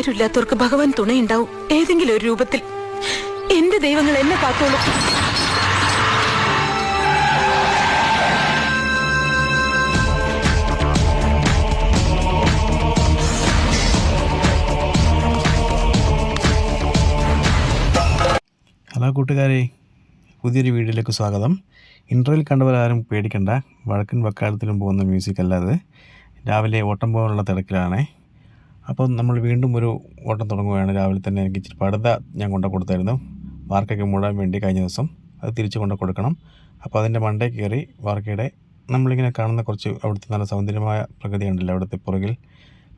ആരുമില്ലാത്തവർക്ക് ഭഗവാൻ തുണയുണ്ടാവും. ഏതെങ്കിലും ഒരു രൂപത്തിൽ. എന്റെ ദൈവങ്ങൾ എന്നെ കാത്തോളൂ. ഹലോ കൂട്ടുകാരെ പുതിയൊരു വീഡിയോയിലേക്ക് സ്വാഗതം. ഇന്റർവ്യൂവിൽ കണ്ടവരാരും പേടിക്കണ്ട. വഴക്കൻ വക്കാലത്തിലും പോകുന്ന മ്യൂസിക് അല്ലാതെ രാവിലെ ഓട്ടം പോകാനുള്ള തിരക്കിലാണേ. അപ്പം നമ്മൾ വീണ്ടും ഒരു ഓട്ടം തുടങ്ങുകയാണ്. രാവിലെ തന്നെ എനിക്ക് ഇച്ചിരി പടുത ഞാൻ കൊണ്ടു കൊടുത്തായിരുന്നു. വാർക്കയ്ക്ക് മൂടാൻ വേണ്ടി കഴിഞ്ഞ ദിവസം അത് തിരിച്ച് കൊണ്ടു കൊടുക്കണം. അപ്പോൾ അതിന്റെ മണ്ടേ കയറി വാർക്കയുടെ നമ്മളിങ്ങനെ കാണുന്ന കുറച്ച് അവിടുത്തെ നല്ല സൗന്ദര്യമായ പ്രകൃതി ഉണ്ടല്ലോ അവിടുത്തെ പുറകിൽ.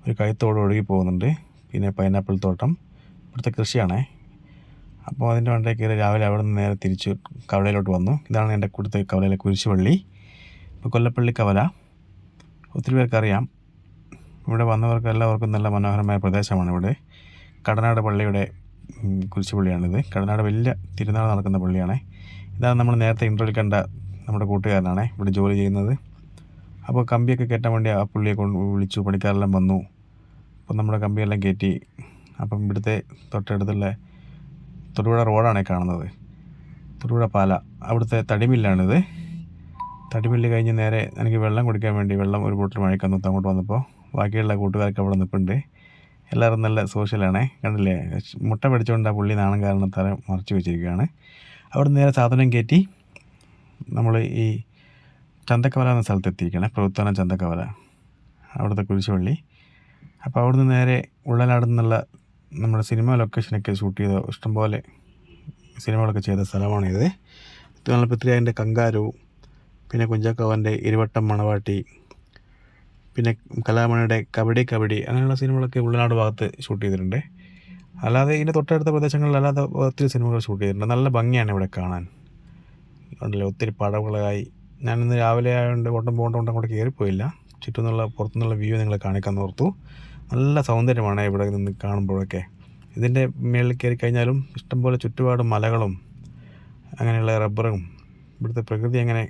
ഒരു കൈത്തോട് ഒഴുകി പോകുന്നുണ്ട്. പിന്നെ പൈനാപ്പിൾ തോട്ടം. ഇവിടുത്തെ കൃഷിയാണേ. അപ്പോൾ അതിന്റെ മണ്ടേ കയറി രാവിലെ അവിടെ നിന്ന് നേരെ തിരിച്ച് കവലയിലോട്ട് വന്നു. ഇതാണ് എന്റെ കൂടുതൽ കവലയിലെ കുരിശുപള്ളി. ഇപ്പോൾ കൊല്ലപ്പള്ളി കവല. ഒത്തിരി പേർക്കറിയാം. ഇവിടെ വന്നവർക്ക് എല്ലാവർക്കും നല്ല മനോഹരമായ പ്രദേശമാണ് ഇവിടെ. കടനാട് പള്ളിയുടെ കുരിശുപള്ളിയാണിത് കടനാട് വലിയ തിരുനാൾ നടക്കുന്ന പള്ളിയാണ്. ഇതാണ് നമ്മൾ നേരത്തെ ഇന്റർവ്യൂവിൽ കണ്ട നമ്മുടെ കൂട്ടുകാരനാണ് ഇവിടെ ജോലി ചെയ്യുന്നത്. അപ്പോൾ കമ്പിയൊക്കെ കയറ്റാൻ വേണ്ടി ആ പുള്ളിയെ കൊണ്ട് വിളിച്ചു പണിക്കാരെല്ലാം വന്നു. അപ്പം നമ്മുടെ കമ്പിയെല്ലാം കയറ്റി അപ്പം ഇവിടുത്തെ തൊട്ടടുത്തുള്ള തൊടുപുഴ റോഡാണ് കാണുന്നത്. തൊടുപുഴ പാല. അവിടുത്തെ തടിമില്ലാണിത്. തടിമില്ല് കഴിഞ്ഞ് നേരെ എനിക്ക് വെള്ളം കുടിക്കാൻ വേണ്ടി വെള്ളം ഒരു ബോട്ടിൽ മഴയ്ക്കാൻ നിർത്താൻ അങ്ങോട്ട് വന്നപ്പോൾ ബാക്കിയുള്ള കൂട്ടുകാർക്ക് അവിടെ നിൽപ്പുണ്ട്. എല്ലാവരും നല്ല സോഷ്യലാണേ. കണ്ടില്ലേ? മുട്ട പിടിച്ചുകൊണ്ട് ആ പുള്ളി നാണം കാരണം തല മറച്ചു വെച്ചിരിക്കുകയാണ്. അവിടെ നേരെ സാധനം കയറ്റി നമ്മൾ ഈ ചന്തക്കവല എന്ന സ്ഥലത്ത് എത്തിയിരിക്കുകയാണ് പ്രവർത്തനം ചന്തക്കവല. അവിടുത്തെ കുരിശുപള്ളി. അപ്പോൾ അവിടുന്ന് നേരെ ഉള്ളനാട് നിന്നുള്ള നമ്മുടെ സിനിമ ലൊക്കേഷനൊക്കെ ഷൂട്ട് ചെയ്ത ഇഷ്ടംപോലെ സിനിമകളൊക്കെ ചെയ്ത സ്ഥലമാണിത്. പൃഥ്വിരാജിന്റെ കങ്കാരു പിന്നെ കുഞ്ചാക്കവന്റെ ഇരുവട്ടം മണവാട്ടി പിന്നെ കലാമണിയുടെ കബഡി കബഡി അങ്ങനെയുള്ള സിനിമകളൊക്കെ ഉള്ളനാട് ഭാഗത്ത് ഷൂട്ട് ചെയ്തിട്ടുണ്ട്. അല്ലാതെ ഇതിന്റെ തൊട്ടടുത്ത പ്രദേശങ്ങളിൽ അല്ലാതെ ഒത്തിരി സിനിമകൾ ഷൂട്ട് ചെയ്തിട്ടുണ്ട്. നല്ല ഭംഗിയാണ് ഇവിടെ കാണാൻ. ഉണ്ടല്ലോ ഒത്തിരി പടവുകളായി. ഇന്ന് രാവിലെ ആയതുകൊണ്ട് ഓട്ടം പോകേണ്ട കൊണ്ട് അങ്ങോട്ട് കയറിപ്പോയില്ല ചുറ്റും നിന്നുള്ള പുറത്തുനിന്നുള്ള വ്യൂ നിങ്ങൾ കാണിക്കാൻ ഓർത്തു. നല്ല സൗന്ദര്യമാണ് ഇവിടെ നിന്ന് കാണുമ്പോഴൊക്കെ. ഇതിന്റെ മേളിൽ കയറി കഴിഞ്ഞാലും ഇഷ്ടംപോലെ ചുറ്റുപാട് മലകളും അങ്ങനെയുള്ള റബ്ബറും. ഇവിടുത്തെ പ്രകൃതി അങ്ങനെ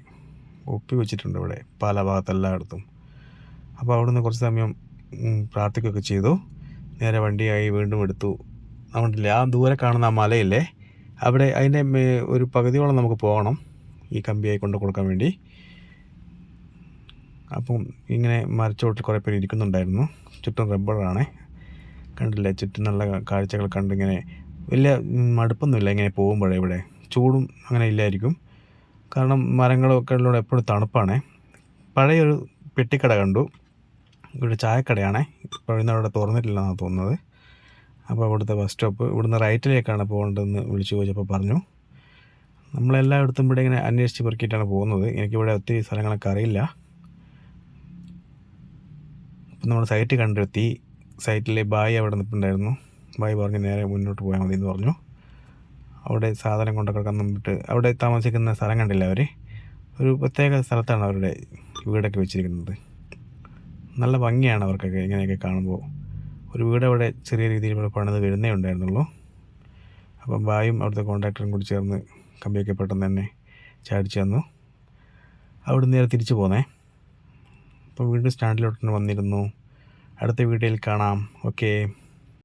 ഒപ്പി വെച്ചിട്ടുണ്ട് ഇവിടെ പല ഭാഗത്തെല്ലായിടത്തും അപ്പോൾ അവിടുന്ന് കുറച്ച് സമയം പ്രാർത്ഥിക്കുകയൊക്കെ ചെയ്തു. നേരെ വണ്ടിയായി വീണ്ടും എടുത്തു. അതുകൊണ്ടില്ലേ ആ ദൂരെ കാണുന്ന ആ മലയില്ലേ അവിടെ അതിന്റെ ഒരു പകുതിയോളം നമുക്ക് പോകണം ഈ കമ്പിയായി കൊണ്ട് കൊടുക്കാൻ വേണ്ടി. അപ്പം ഇങ്ങനെ മരച്ചോട്ടിൽ കുറേ പേര് ഇരിക്കുന്നുണ്ടായിരുന്നു. ചുറ്റും റബ്ബറാണ്. കണ്ടില്ലേ ചുറ്റും നല്ല കാഴ്ചകൾ കണ്ടിങ്ങനെ വലിയ മടുപ്പൊന്നുമില്ല ഇങ്ങനെ പോകുമ്പോഴേ ഇവിടെ. ചൂടും അങ്ങനെ ഇല്ലായിരിക്കും. കാരണം മരങ്ങളൊക്കെ ഉള്ളവിടെ എപ്പോഴും തണുപ്പാണ്. പഴയൊരു പെട്ടിക്കട കണ്ടു. ഇവിടെ ചായക്കടയാണ്. ഇപ്പോൾ ഇന്ന് അവിടെ തുറന്നിട്ടില്ലെന്നാണ് തോന്നുന്നത്. അപ്പോൾ അവിടുത്തെ ബസ് സ്റ്റോപ്പ് ഇവിടുന്ന് റൈറ്റിലേക്കാണ് പോകേണ്ടതെന്ന് വിളിച്ചു ചോദിച്ചപ്പോൾ പറഞ്ഞു. നമ്മളെല്ലായിടത്തും ഇവിടെ ഇങ്ങനെ അന്വേഷിച്ച് പെറുക്കിയിട്ടാണ് പോകുന്നത്. എനിക്കിവിടെ ഒത്തിരി സ്ഥലങ്ങളൊക്കെ അറിയില്ല. അപ്പം നമ്മൾ സൈറ്റ് കണ്ടെത്തി. സൈറ്റിലെ ബായി അവിടെ നിൽപ്പുണ്ടായിരുന്നു. ബായി പറഞ്ഞ് നേരെ മുന്നോട്ട് പോയാൽ മതി എന്ന് പറഞ്ഞു. അവിടെ സാധനം കൊണ്ടൊക്കെ കന്നിട്ട് അവിടെ താമസിക്കുന്ന സ്ഥലം കണ്ടില്ല അവർ ഒരു പ്രത്യേക സ്ഥലത്താണ് അവരുടെ വീടൊക്കെ വെച്ചിരിക്കുന്നത്. നല്ല ഭംഗിയാണ് അവർക്കൊക്കെ ഇങ്ങനെയൊക്കെ കാണുമ്പോൾ. ഒരു വീട് അവിടെ ചെറിയ രീതിയിൽ ഇവിടെ പണിത് വരുന്നേ ഉണ്ടായിരുന്നുള്ളൂ. അപ്പം ബായും അവിടുത്തെ കോൺട്രാക്ടറും കൂടി ചേർന്ന് കമ്പിയൊക്കെ പെട്ടെന്ന് തന്നെ ചാടിച്ചു തന്നു. അവിടെ നേരെ തിരിച്ചു പോന്നേ. അപ്പോൾ വീണ്ടും സ്റ്റാൻഡിലോട്ട് വന്നിരുന്നു. അടുത്ത വീട്ടിൽ കാണാം. ഓക്കേ.